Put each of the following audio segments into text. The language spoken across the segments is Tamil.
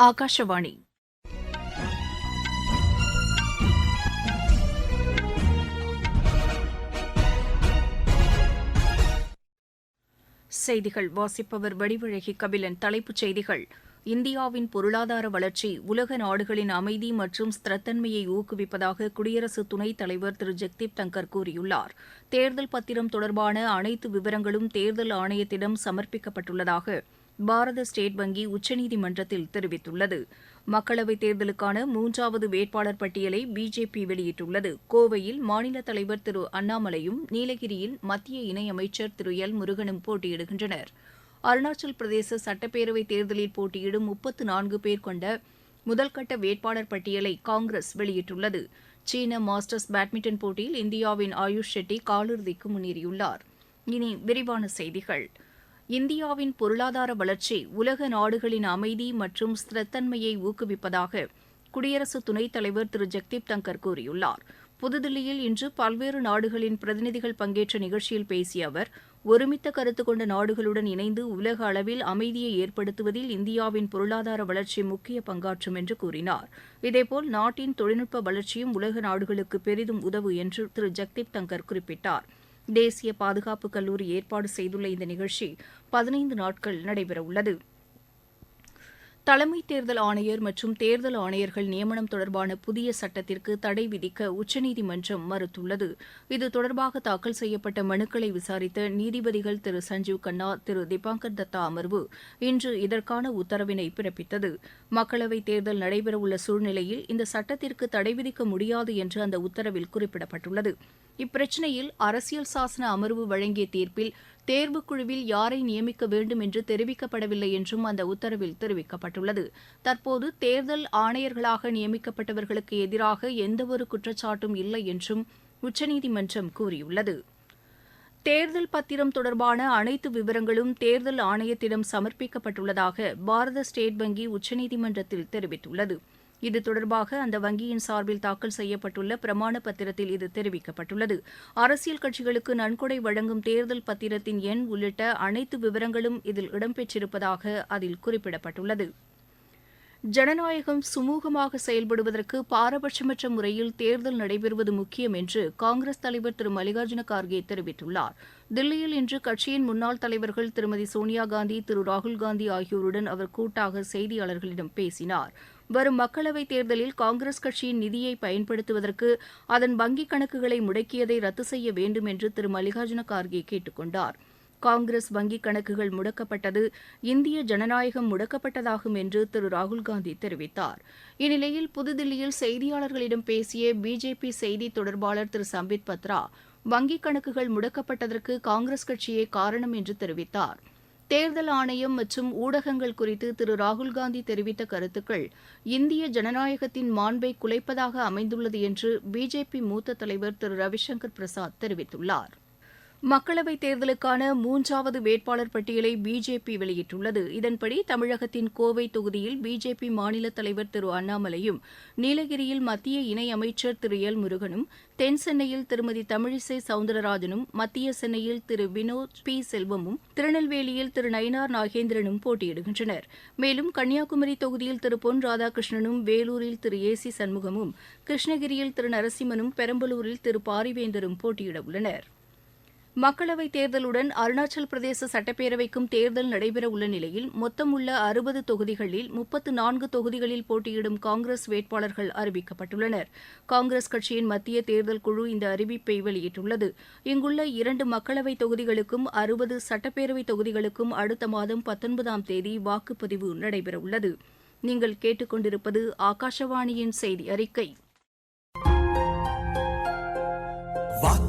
ஆகாஷவாணி செய்திகள். வாசிப்பவர் வடிவழகி கபிலன். தலைப்புச் செய்திகள். இந்தியாவின் பொருளாதார வளர்ச்சி உலக நாடுகளின் அமைதி மற்றும் ஸ்திரத்தன்மையை ஊக்குவிப்பதாக குடியரசு துணைத் தலைவர் திரு. ஜெக்தீப் தங்கர் கூறியுள்ளார். தேர்தல் பத்திரம் தொடர்பான அனைத்து விவரங்களும் தேர்தல் ஆணையத்திடம் சமர்ப்பிக்கப்பட்டுள்ளதாக பாரத ஸ்டேட் வங்கி உச்சநீதிமன்றத்தில் தெரிவித்துள்ளது. மக்களவைத் தேர்தலுக்கான மூன்றாவது வேட்பாளர் பட்டியலை பிஜேபி வெளியிட்டுள்ளது. கோவையில் மாநில தலைவர் திரு அண்ணாமலையும் நீலகிரியில் மத்திய இணையமைச்சர் திரு எல் முருகனும் போட்டியிடுகின்றனர். அருணாச்சல் பிரதேச சட்டப்பேரவைத் தேர்தலில் போட்டியிடும் முப்பத்து நான்கு பேர் கொண்ட முதல்கட்ட வேட்பாளர் பட்டியலை காங்கிரஸ் வெளியிட்டுள்ளது. சீன மாஸ்டர்ஸ் பேட்மிண்டன் போட்டியில் இந்தியாவின் ஆயுஷ் ஷெட்டி காலிறுதிக்கு முன்னேறியுள்ளார். இனி விரிவான செய்திகள். இந்தியாவின் பொருளாதார வளர்ச்சி உலக நாடுகளின் அமைதி மற்றும் ஸ்திரத்தன்மையை ஊக்குவிப்பதாக குடியரசு துணைத் தலைவர் திரு. ஜெக்தீப் தங்கர் கூறியுள்ளார். புதுதில்லியில் இன்று பல்வேறு நாடுகளின் பிரதிநிதிகள் பங்கேற்ற நிகழ்ச்சியில் பேசிய அவர் ஒருமித்த கருத்து கொண்ட நாடுகளுடன் இணைந்து உலக அளவில் அமைதியை ஏற்படுத்துவதில் இந்தியாவின் பொருளாதார வளர்ச்சி முக்கிய பங்காற்றும் என்று கூறினார். இதேபோல் நாட்டின் தொழில்நுட்ப வளர்ச்சியும் உலக நாடுகளுக்கு பெரிதும் உதவு என்று திரு. ஜெக்தீப் தங்கர் குறிப்பிட்டார். தேசிய பாதுகாப்பு கல்லூரி ஏற்பாடு செய்துள்ள இந்த நிகழ்ச்சி பதினைந்து நாட்கள் நடைபெறவுள்ளது. தலைமை தேர்தல் ஆணையர் மற்றும் தேர்தல் ஆணையர்கள் நியமனம் தொடர்பான புதிய சட்டத்திற்கு தடை விதிக்க உச்சநீதிமன்றம் மறுத்துள்ளது. இது தொடர்பாக தாக்கல் செய்யப்பட்ட மனுக்களை விசாரித்த நீதிபதிகள் திரு சஞ்சீவ் கண்ணா திரு திபாங்கர் தத்தா அமர்வு இன்று இதற்கான உத்தரவினை பிறப்பித்தது. மக்களவைத் தேர்தல் நடைபெறவுள்ள சூழ்நிலையில் இந்த சட்டத்திற்கு தடை விதிக்க முடியாது என்று அந்த உத்தரவில் குறிப்பிடப்பட்டுள்ளது. இப்பிரச்சினையில் அரசியல் சாசன அமர்வு வழங்கிய தீர்ப்பில் தேர்வுக்குழுவில் யாரை நியமிக்க வேண்டும் என்று தெரிவிக்கப்படவில்லை என்றும் அந்த உத்தரவில் தெரிவிக்கப்பட்டுள்ளது. தற்போது தேர்தல் ஆணையர்களாக நியமிக்கப்பட்டவர்களுக்கு எதிராக எந்தவொரு குற்றச்சாட்டும் இல்லை என்றும் உச்சநீதிமன்றம் கூறியுள்ளது. தேர்தல் பத்திரம் தொடர்பான அனைத்து விவரங்களும் தேர்தல் ஆணையத்திடம் சமர்ப்பிக்கப்பட்டுள்ளதாக பாரத ஸ்டேட் வங்கி உச்சநீதிமன்றத்தில் தெரிவித்துள்ளது. இது தொடர்பாக அந்த வங்கியின் சார்பில் தாக்கல் செய்யப்பட்டுள்ள பிரமாண பத்திரத்தில் இது தெரிவிக்கப்பட்டுள்ளது. அரசியல் கட்சிகளுக்கு நன்கொடை வழங்கும் தேர்தல் பத்திரத்தின் எண் உள்ளிட்ட அனைத்து விவரங்களும் இதில் இடம்பெற்றிருப்பதாக அதில் குறிப்பிடப்பட்டுள்ளது. ஜனநாயகம் சுமூகமாக செயல்படுவதற்கு பாரபட்சமற்ற முறையில் தேர்தல் நடைபெறுவது முக்கியம் என்று காங்கிரஸ் தலைவர் திரு. மல்லிகார்ஜுன கார்கே தெரிவித்துள்ளார். தில்லியில் இன்று கட்சியின் முன்னாள் தலைவர்கள் திருமதி சோனியா காந்தி திரு. ராகுல்காந்தி ஆகியோருடன் அவர் கூட்டாக செய்தியாளர்களிடம் பேசினார். வரும் மக்களவைத் தேர்தலில் காங்கிரஸ் கட்சியின் நிதியை பயன்படுத்துவதற்கு அதன் வங்கிக் கணக்குகளை முடக்கியதை ரத்து செய்ய வேண்டும் என்று திரு. மல்லிகார்ஜுன கார்கே கேட்டுக் கொண்டார். காங்கிரஸ் வங்கிக் கணக்குகள் முடக்கப்பட்டது இந்திய ஜனநாயகம் முடக்கப்பட்டதாகும் என்று திரு. ராகுல்காந்தி தெரிவித்தார். இந்நிலையில் புதுதில்லியில் செய்தியாளர்களிடம் பேசிய பிஜேபி செய்தி தொடர்பாளர் திரு. சம்பித் பத்ரா வங்கிக் கணக்குகள் முடக்கப்பட்டதற்கு காங்கிரஸ் கட்சியே காரணம் என்று தெரிவித்தார். தேர்தல் ஆணையம் மற்றும் ஊடகங்கள் குறித்து திரு ராகுல்காந்தி தெரிவித்த கருத்துக்கள் இந்திய ஜனநாயகத்தின் மாண்பை குலைப்பதாக அமைந்துள்ளது என்று பிஜேபி மூத்த தலைவர் திரு ரவிசங்கர் பிரசாத் தெரிவித்துள்ளார். மக்களவைத் தேர்தலுக்கான மூன்றாவது வேட்பாளர் பட்டியலை பிஜேபி வெளியிட்டுள்ளது. இதன்படி தமிழகத்தின் கோவை தொகுதியில் பிஜேபி மாநில தலைவர் திரு அண்ணாமலையும் நீலகிரியில் மத்திய இணையமைச்சர் திரு எல் முருகனும் தென் சென்னையில் திருமதி தமிழிசை சவுந்தரராஜனும் மத்திய சென்னையில் திரு வினோத் பி செல்வமும் திருநெல்வேலியில் திரு நயினார் நாகேந்திரனும் போட்டியிடுகின்றனர். மேலும் கன்னியாகுமரி தொகுதியில் திரு பொன் ராதாகிருஷ்ணனும் வேலூரில் திரு ஏ சி சண்முகமும் கிருஷ்ணகிரியில் திரு நரசிம்மனும் பெரம்பலூரில் திரு பாரிவேந்தரும் போட்டியிட உள்ளனர். மக்களவைத் தேர்தலுடன் அருணாச்சல் பிரதேச சட்டப்பேரவைக்கும் தேர்தல் நடைபெறவுள்ள நிலையில் மொத்தம் உள்ள அறுபது தொகுதிகளில் முப்பத்து நான்கு தொகுதிகளில் போட்டியிடும் காங்கிரஸ் வேட்பாளர்கள் அறிவிக்கப்பட்டுள்ளனர். காங்கிரஸ் கட்சியின் மத்திய தேர்தல் குழு இந்த அறிவிப்பை வெளியிட்டுள்ளது. இங்குள்ள இரண்டு மக்களவைத் தொகுதிகளுக்கும் அறுபது சட்டப்பேரவைத் தொகுதிகளுக்கும் அடுத்த மாதம் பத்தொன்பதாம் தேதி வாக்குப்பதிவு நடைபெறவுள்ளது. நீங்கள் கேட்டுக்கொண்டிருப்பது ஆகாஷவாணியின் செய்தி அறிக்கை.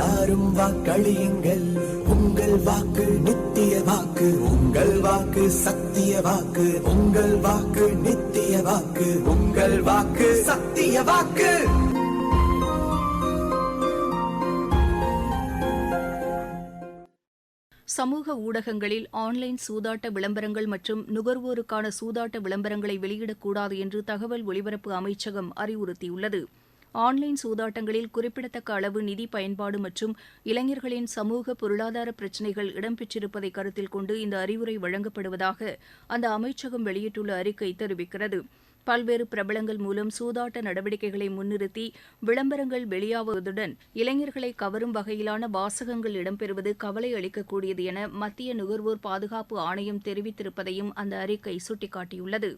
எல்லாரும் வாக்களியுங்கள். உங்கள் வாக்கு நித்திய வாக்கு உங்கள் வாக்கு சத்திய வாக்கு உங்கள் வாக்கு நித்திய வாக்கு உங்கள் வாக்கு சத்திய வாக்கு. சமூக ஊடகங்களில் ஆன்லைன் சூதாட்ட விளம்பரங்கள் மற்றும் நுகர்வோருக்கான சூதாட்ட விளம்பரங்களை வெளியிடக்கூடாது என்று தகவல் ஒலிபரப்பு அமைச்சகம் அறிவுறுத்தியுள்ளது. ஆன்லைன் சூதாட்டங்களில் குறிப்பிடத்தக்க அளவு நிதி பயன்பாடு மற்றும் இளைஞர்களின் சமூக பொருளாதார பிரச்சினைகள் இடம்பெற்றிருப்பதை கருத்தில் கொண்டு இந்த அறிவுரை வழங்கப்படுவதாக அந்த அமைச்சகம் வெளியிட்டுள்ள அறிக்கை தெரிவிக்கிறது. பல்வேறு பிரபலங்கள் மூலம் சூதாட்ட நடவடிக்கைகளை முன்னிறுத்தி விளம்பரங்கள் வெளியாவதுடன் இளைஞர்களை கவரும் வகையிலான வாசகங்கள் இடம்பெறுவது கவலை அளிக்கக்கூடியது என மத்திய நுகர்வோர் பாதுகாப்பு ஆணையம் தெரிவித்திருப்பதையும் அந்த அறிக்கை சுட்டிக்காட்டியுள்ளது.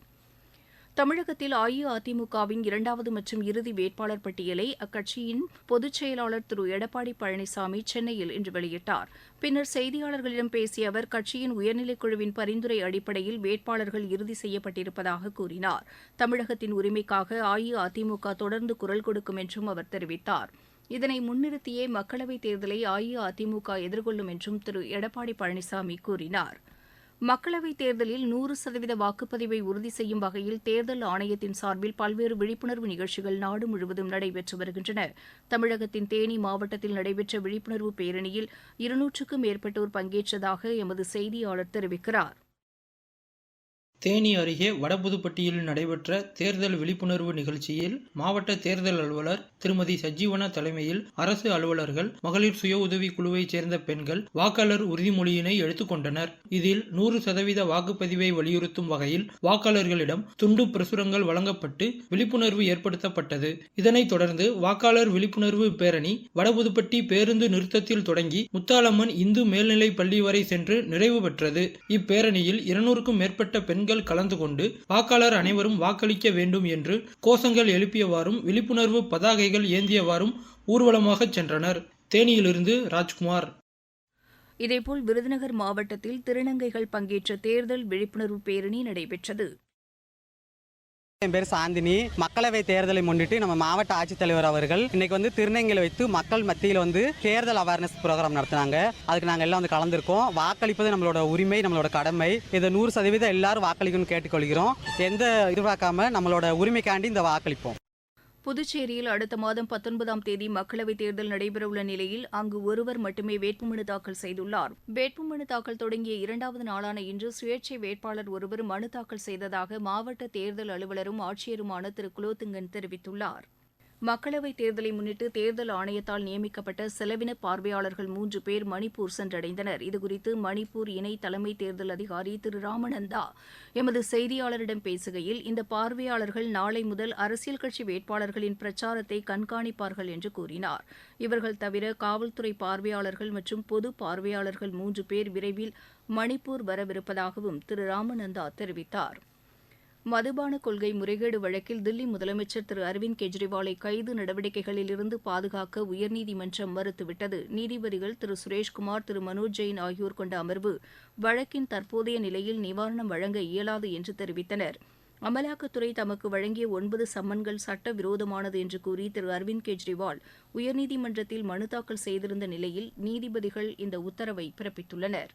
தமிழகத்தில் அஇஅதிமுகவின் இரண்டாவது மற்றும் இறுதி வேட்பாளர் பட்டியலை அக்கட்சியின் பொதுச் செயலாளர் திரு. எடப்பாடி பழனிசாமி சென்னையில் இன்று வெளியிட்டார். பின்னர் செய்தியாளர்களிடம் பேசிய அவர் கட்சியின் உயர்நிலைக் குழுவின் பரிந்துரை அடிப்படையில் வேட்பாளர்கள் இறுதி செய்யப்பட்டிருப்பதாக கூறினார். தமிழகத்தின் உரிமைக்காக அஇஅதிமுக தொடர்ந்து குரல் கொடுக்கும் என்றும் அவர் தெரிவித்தார். இதனை முன்னிறுத்தியே மக்களவைத் தேர்தலை அஇஅதிமுக எதிர்கொள்ளும் என்றும் திரு. எடப்பாடி பழனிசாமி கூறினார். மக்களவைத் தேர்தலில் நூறு சதவீத வாக்குப்பதிவை உறுதி செய்யும் வகையில் தேர்தல் ஆணையத்தின் சார்பில் பல்வேறு விழிப்புணர்வு நிகழ்ச்சிகள் நாடு முழுவதும் நடைபெற்று வருகின்றன. தமிழகத்தின் தேனி மாவட்டத்தில் நடைபெற்ற விழிப்புணர்வு பேரணியில் இருநூற்றுக்கும் மேற்பட்டோர் பங்கேற்றதாக எமது செய்தியாளர் தெரிவிக்கிறார். தேனி அருகே வடபுதுப்பட்டியில் நடைபெற்ற தேர்தல் விழிப்புணர்வு நிகழ்ச்சியில் மாவட்ட தேர்தல் அலுவலர் திருமதி சஜீவன தலைமையில் அரசு அலுவலர்கள் மகளிர் சுய உதவி குழுவைச் சேர்ந்த பெண்கள் வாக்காளர் உறுதிமொழியினை எடுத்துக்கொண்டனர் இதில் நூறு சதவீத வாக்குப்பதிவை வலியுறுத்தும் வகையில் வாக்காளர்களிடம் துண்டு பிரசுரங்கள் வழங்கப்பட்டு விழிப்புணர்வு ஏற்படுத்தப்பட்டது. இதனைத் தொடர்ந்து வாக்காளர் விழிப்புணர்வு பேரணி வடபுதுப்பட்டி பேருந்து நிறுத்தத்தில் தொடங்கி முத்தாலம்மன் இந்து மேல்நிலைப் பள்ளி வரை சென்று நிறைவு பெற்றது. இப்பேரணியில் இருநூறுக்கும் மேற்பட்ட பெண்கள் பெண்கள் கலந்து கொண்டு வாக்காளர் அனைவரும் வாக்களிக்க வேண்டும் என்று கோஷங்கள் எழுப்பியவாறும் விழிப்புணர்வு பதாகைகள் ஏந்தியவாறும் ஊர்வலமாக சென்றனர். தேனியிலிருந்து ராஜ்குமார். இதேபோல் விருதுநகர் மாவட்டத்தில் திருநங்கைகள் பங்கேற்ற தேர்தல் விழிப்புணர்வு பேரணி நடைபெற்றது. என் பேர் சாந்தினி. மக்களவை தேர்தலை முன்னிட்டு நம்ம மாவட்ட ஆட்சித்தலைவர் அவர்கள் இன்னைக்கு வந்து திருநங்கையில் வைத்து மக்கள் மத்தியில் வந்து தேர்தல் அவேர்னஸ் ப்ரோக்ராம் நடத்தினாங்க. அதுக்கு நாங்கள் எல்லாம் வந்து கலந்துருக்கோம். வாக்களிப்பது நம்மளோட உரிமை நம்மளோட கடமை. இதை நூறு சதவீதம் எல்லாரும் வாக்களிக்கணும்னு கேட்டுக்கொள்கிறோம். எந்த எதிர்பார்க்காம நம்மளோட உரிமைக்காண்டி இந்த வாக்களிப்போம். புதுச்சேரியில் அடுத்த மாதம் பத்தொன்பதாம் தேதி மக்களவைத் தேர்தல் நடைபெறவுள்ள நிலையில் அங்கு ஒருவர் மட்டுமே வேட்புமனு தாக்கல் செய்துள்ளார். வேட்புமனு தாக்கல் தொடங்கிய இரண்டாவது நாளான இன்று சுயேட்சை வேட்பாளர் ஒருவர் மனு தாக்கல் செய்ததாக மாவட்ட தேர்தல் அலுவலரும் ஆட்சியருமான திரு. குலோத்துங்கன் தெரிவித்துள்ளார். மக்களவைத் தேர்தலை முன்னிட்டு தேர்தல் ஆணையத்தால் நியமிக்கப்பட்ட செலவின பார்வையாளர்கள் மூன்று பேர் மணிப்பூர் சென்றடைந்தனர். இதுகுறித்து மணிப்பூர் இணை தலைமை தேர்தல் அதிகாரி திரு ராமநந்தா எமது செய்தியாளரிடம் பேசுகையில் இந்த பார்வையாளர்கள் நாளை முதல் அரசியல் கட்சி வேட்பாளர்களின் பிரச்சாரத்தை கண்காணிப்பார்கள் என்று கூறினார். இவர்கள் தவிர காவல்துறை பார்வையாளர்கள் மற்றும் பொது பார்வையாளர்கள் மூன்று பேர் விரைவில் மணிப்பூர் வரவிருப்பதாகவும் திரு ராமநந்தா தெரிவித்தார். மதுபான கொள்கை முறைகேடு வழக்கில் தில்லி முதலமைச்சர் திரு அரவிந்த் கெஜ்ரிவாலை கைது நடவடிக்கைகளில் இருந்து பாதுகாக்க உயர்நீதிமன்றம் மறுத்துவிட்டது. நீதிபதிகள் திரு சுரேஷ்குமார் திரு மனோஜ் ஜெயின் ஆகியோர் கொண்ட அமர்வு வழக்கின் தற்போதைய நிலையில் நிவாரணம் வழங்க இயலாது என்று தெரிவித்தனர். அமலாக்கத்துறை தமக்கு வழங்கிய ஒன்பது சம்மன்கள் சட்டவிரோதமானது என்று கூறி திரு அரவிந்த் கெஜ்ரிவால் உயர்நீதிமன்றத்தில் மனு தாக்கல் செய்திருந்த நிலையில் நீதிபதிகள் இந்த உத்தரவை பிறப்பித்துள்ளனா்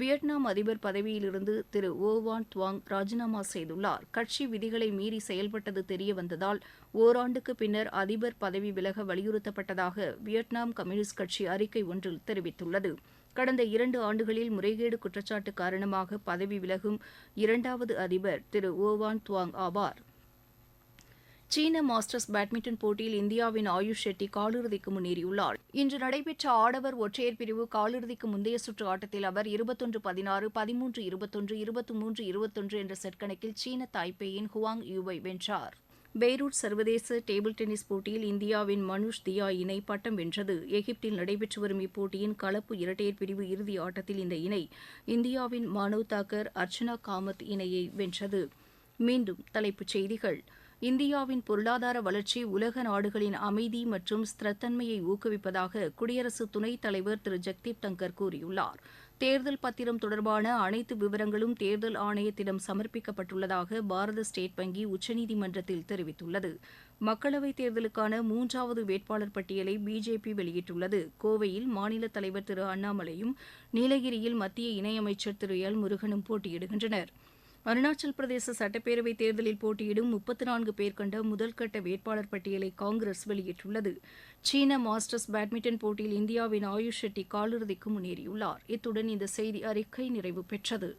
வியட்நாம் அதிபர் பதவியிலிருந்து திரு ஓவான் துவாங் ராஜினாமா செய்துள்ளார். கட்சி விதிகளை மீறி செயல்பட்டது தெரியவந்ததால் ஓராண்டுக்கு பின்னர் அதிபர் பதவி விலக வலியுறுத்தப்பட்டதாக வியட்நாம் கம்யூனிஸ்ட் கட்சி அறிக்கை ஒன்றில் தெரிவித்துள்ளது. கடந்த இரண்டு ஆண்டுகளில் முறைகேடு குற்றச்சாட்டு காரணமாக பதவி விலகும் இரண்டாவது அதிபர் திரு ஓவான் துவாங் ஆவார். சீன மாஸ்டர்ஸ் பேட்மிண்டன் போட்டியில் இந்தியாவின் ஆயுஷ் ஷெட்டி காலிறுதிக்கு முன்னேறியுள்ளார். இன்று நடைபெற்ற ஆடவர் ஒற்றையர் பிரிவு காலிறுதிக்கு முந்தைய சுற்று ஆட்டத்தில் அவர் இருபத்தொன்று பதினாறு பதிமூன்று இருபத்தொன்று இருபத்தி மூன்று இருபத்தொன்று என்ற செட் கணக்கில் சீன தாய்பேயின் ஹுவாங் யூவை வென்றார். பெய்ரூட் சர்வதேச டேபிள் டென்னிஸ் போட்டியில் இந்தியாவின் மனுஷ் தியா இணை பட்டம் வென்றது. எகிப்தில் நடைபெற்று வரும் இப்போட்டியின் கலப்பு இரட்டையர் பிரிவு இறுதி ஆட்டத்தில் இந்த இணை இந்தியாவின் மானவ் தாக்கர் அர்ச்சனா காமத் இணையை வென்றது. மீண்டும் தலைப்புச் செய்திகள். இந்தியாவின் பொருளாதார வளர்ச்சி உலக நாடுகளின் அமைதி மற்றும் ஸ்திரத்தன்மையை ஊக்குவிப்பதாக குடியரசு துணைத் தலைவர் திரு. ஜெக்தீப் தங்கர் கூறியுள்ளார். தேர்தல் பத்திரம் தொடர்பான அனைத்து விவரங்களும் தேர்தல் ஆணையத்திடம் சமர்ப்பிக்கப்பட்டுள்ளதாக பாரத ஸ்டேட் வங்கி உச்சநீதிமன்றத்தில் தெரிவித்துள்ளது. மக்களவைத் தேர்தலுக்கான மூன்றாவது வேட்பாளர் பட்டியலை பிஜேபி வெளியிட்டுள்ளது. கோவையில் மாநில தலைவர் திரு. அண்ணாமலையும் நீலகிரியில் மத்திய இணையமைச்சர் திரு. எல். முருகனும் போட்டியிடுகின்றனர். அருணாச்சல் பிரதேச சட்டப்பேரவைத் தேர்தலில் போட்டியிடும் முப்பத்து நான்கு பேர் கொண்ட முதல்கட்ட வேட்பாளர் பட்டியலை காங்கிரஸ் வெளியிட்டுள்ளது. சீன மாஸ்டர்ஸ் பேட்மிண்டன் போட்டியில் இந்தியாவின் ஆயுஷ் ஷெட்டி காலிறுதிக்கு முன்னேறியுள்ளார். இத்துடன் இந்த செய்தி அறிக்கை நிறைவு பெற்றது.